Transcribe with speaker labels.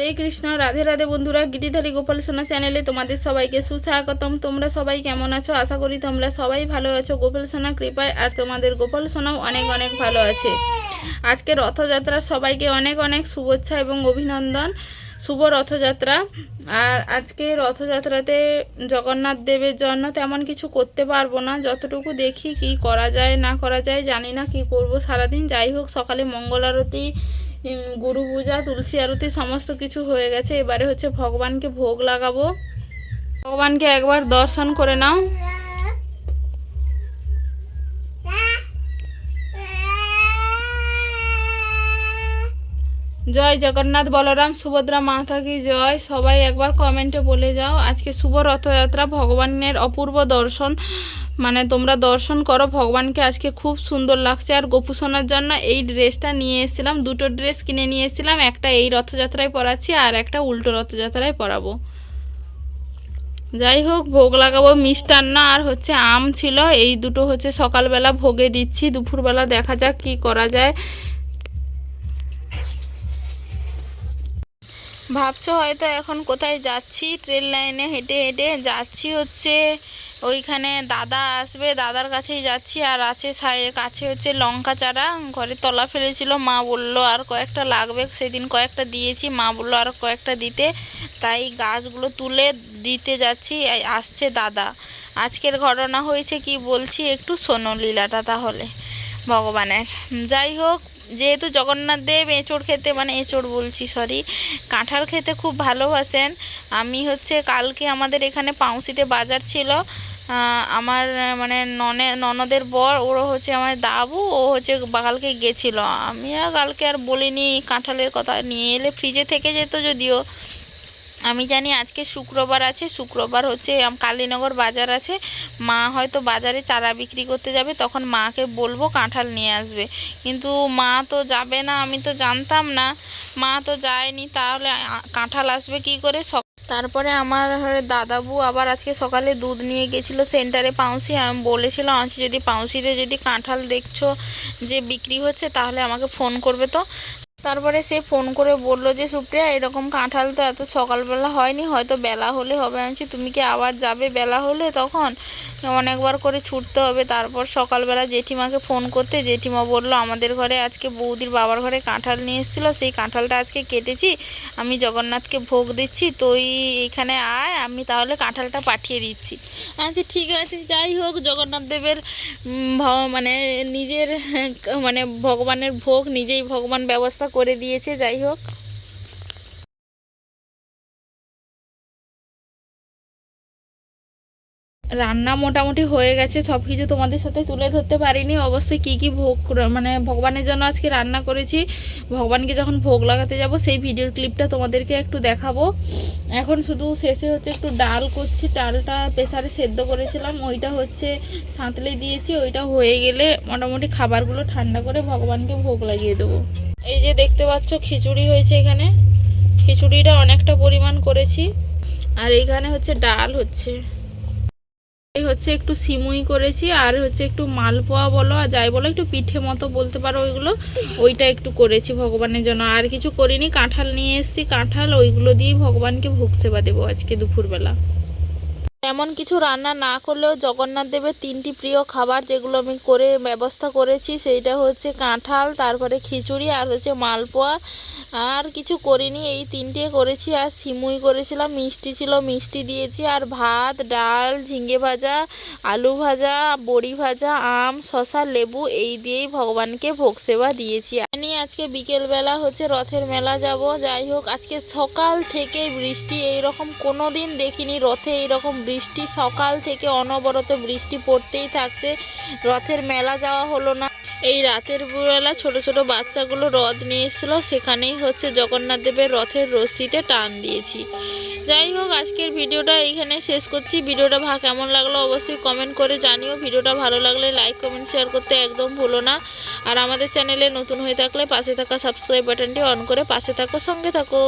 Speaker 1: হরে কৃষ্ণ, রাধে রাধে বন্ধুরা, গিরিধারী গোপাল সোনা চ্যানেলে তোমাদের সবাইকে সুস্বাগতম। তোমরা সবাই কেমন আছো? আশা করি তোমরা সবাই ভালো আছো। গোপাল সোনা কৃপায় আর তোমাদের গোপাল সোনাও অনেক অনেক ভালো আছে। আজকে রথযাত্রার সবাইকে অনেক অনেক শুভেচ্ছা এবং অভিনন্দন। শুভ রথযাত্রা। আর আজকে রথযাত্রাতে জগন্নাথ দেবের জন্য তেমন কিছু করতে পারব না। যতটুকু দেখি কি করা যায়, না করা যায়, জানি না কি করব। সারাদিন যাই হোক, সকালে মঙ্গল আরতি গুরু পূজা, তুলসী আরতি, সমস্ত কিছু হয়ে গেছে। এবারে হচ্ছে ভগবানকে ভোগ লাগাবো। ভগবানকে একবার দর্শন করে নাও। জয় জগন্নাথ বলরাম, সুভদ্রা মাতা কি জয়? সবাই একবার কমেন্টে বলে যাও। আজকে শুভ রথযাত্রা, ভগবানের অপূর্ব দর্শন। মানে তোমরা দর্শন করো, ভগবানকে আজকে খুব সুন্দর লাগছে। আর গোপু সোনার জন্য এই ড্রেসটা নিয়ে এসেছিলাম, দুটো ড্রেস কিনে নিয়ে এসেছিলাম। একটা এই রথযাত্রায় পরাচ্ছি, আর একটা উল্টো রথযাত্রায় পরাবো। যাই হোক, ভোগ লাগাবো মিষ্টান্ন, আর হচ্ছে আম ছিল। এই দুটো হচ্ছে সকালবেলা ভোগে দিচ্ছি। দুপুরবেলা দেখা যাক কি করা যায়। ভাবছ হয়তো এখন কোথায় যাচ্ছি? ট্রেন লাইনে হেঁটে হেঁটে যাচ্ছি হচ্ছে ওইখানে দাদা আসবে, দাদার কাছেই যাচ্ছি। আর আছে কাছে হচ্ছে লঙ্কা চারা, ঘরে তলা ফেলেছিল। মা বলল, আর কয়েকটা লাগবে। সেদিন কয়েকটা দিয়েছি, মা বলল, আর কয়েকটা দিতে। তাই গাছগুলো তুলে দিতে যাচ্ছি আসছে দাদা। আজকের ঘটনা হয়েছে কি বলছি একটু শোনো লীলাটা তাহলে, ভগবানের। যাই হোক যেহেতু জগন্নাথ দেব এঁচড় খেতে মানে এঁচড় বলছি সরি কাঁঠাল খেতে খুব ভালোবাসেন। আমি হচ্ছে কালকে আমাদের এখানে পাউসিতে বাজার ছিল আমার মানে ননে, ননদের বর, ওরও হচ্ছে আমার দাবু, ও হচ্ছে কালকে গেছিল। আমি আর কালকে আর বলিনি, কাঁঠালের কথা নিয়ে এলে ফ্রিজে থেকে যেত যদিও। আমি জানি আজকে শুক্রবার আছে, শুক্রবার হচ্ছে কালীনগর বাজার আছে। মা হয়তো বাজারে চারা বিক্রি করতে যাবে, তখন মাকে বলব কাঁঠাল নিয়ে আসবে। কিন্তু মা তো যাবে না, আমি তো জানতাম না। মা তো যায়নি, তাহলে কাঁঠাল আসবে কি করে? তারপরে আমার দাদাবু আবার আজকে সকালে দুধ নিয়ে গেছিল সেন্টারে পাউসি। আমি বলেছিলাম আজ যদি পাউসিতে যদি কাঁঠাল দেখছ যে বিক্রি হচ্ছে, তাহলে আমাকে ফোন করবে তো। তারপরে সে ফোন করে বলল যে, সুপ্রিয়া, এরকম কাঁঠাল তো এত সকালবেলা হয়নি, হয়তো বেলা হলে হবে। আমি তুমি কি আবার যাবে বেলা হলে তখন? অনেকবার করে ছুটতে হবে। তারপর সকালবেলা জেঠিমাকে ফোন করতে জেঠিমা বলল, আমাদের ঘরে আজকে বৌদির বাবার ঘরে কাঁঠাল নিয়ে এসেছিল, সেই কাঁঠালটা আজকে কেটেছি, আমি জগন্নাথকে ভোগ দিচ্ছি, তুই এখানে আয়, আমি তাহলে কাঁঠালটা পাঠিয়ে দিচ্ছি। আচ্ছা ঠিক আছে, যাই হোক, জগন্নাথ দেবের মানে নিজের মানে ভগবানের ভোগ, নিজেই ভগবান ব্যবস্থা করে দিয়েছে, যাই হোক। রান্না মোটামুটি হয়ে গেছে, সব কিছু তোমাদের সাথে তুলে ধরতে পারিনি। অবশ্যই কি কি ভোগ মানে ভগবানের জন্য আজকে রান্না করেছি। ভগবানকে যখন ভোগ লাগাতে যাব, সেই ভিডিওর ক্লিপটা তোমাদেরকে একটু দেখাবো। এখন শুধু শেষে হচ্ছে একটু ডাল করছি, ডালটা প্রেসারে সেদ্ধ করেছিলাম। ওইটা হচ্ছে সাঁতলে দিয়েছি। ওইটা হয়ে গেলে মোটামুটি খাবারগুলো ঠান্ডা করে ভগবানকে ভোগ লাগিয়ে দেবো। এই যে দেখতে পাচ্ছ, খিচুড়ি হয়েছে এখানে। খিচুড়িটা অনেকটা পরিমাণ করেছি। আর এইখানে হচ্ছে ডাল হচ্ছে। এই হচ্ছে একটু সিমুই করেছি, আর হচ্ছে একটু মালপোয়া বলো আর যাই বলো, একটু পিঠে মতো বলতে পারো ওইগুলো, ওইটা একটু করেছি ভগবানের জন্য। আর কিছু করিনি, কাঁঠাল নিয়ে এসেছি। কাঁঠাল ওইগুলো দিয়েই ভগবানকে ভোগ সেবা দেবো আজকে দুপুরবেলা। এমন কিছু রান্না না করলেও জগন্নাথ দেবের তিনটি প্রিয় খাবার যেগুলো আমি করে ব্যবস্থা করেছি, সেইটা হচ্ছে কাঁঠাল, তারপরে খিচুড়ি আর হচ্ছে মালপোয়া। আর কিছু করিনি, এই তিনটে করেছি। আর সিমুই করেছিলাম, মিষ্টি ছিল, মিষ্টি দিয়েছি। আর ভাত, ডাল, ঝিঙে ভাজা, আলু ভাজা, বড়ি ভাজা, আম, শসা, লেবু, এই দিয়েই ভগবানকে ভোগ সেবা দিয়েছি। আমি আজকে বিকেলবেলা হচ্ছে রথের মেলা যাব। যাই হোক, আজকে সকাল থেকে বৃষ্টি এইরকম কোনো দিন দেখিনি। রথে এইরকম বৃষ্টি সকাল থেকে অনবরত বৃষ্টি পড়তেই থাকছে। রথের মেলা যাওয়া হলো না। এই রাতের বেলা ছোট ছোট বাচ্চাগুলো রথ নিয়ে এসেছিল সেখানেই হচ্ছে জগন্নাথ দেবের রথের রশ্মিতে টান দিয়েছি। যাই হোক, আজকের ভিডিওটা এইখানে শেষ করছি। ভিডিওটা ভা কেমন লাগল অবশ্যই কমেন্ট করে জানিও। ভিডিওটা ভালো লাগলে লাইক কমেন্ট শেয়ার করতে একদম ভুলো না। আর আমাদের চ্যানেলে নতুন হয়ে থাকলে পাশে থাকা সাবস্ক্রাইব বাটনটি অন করে পাশে থাকো, সঙ্গে থাকো।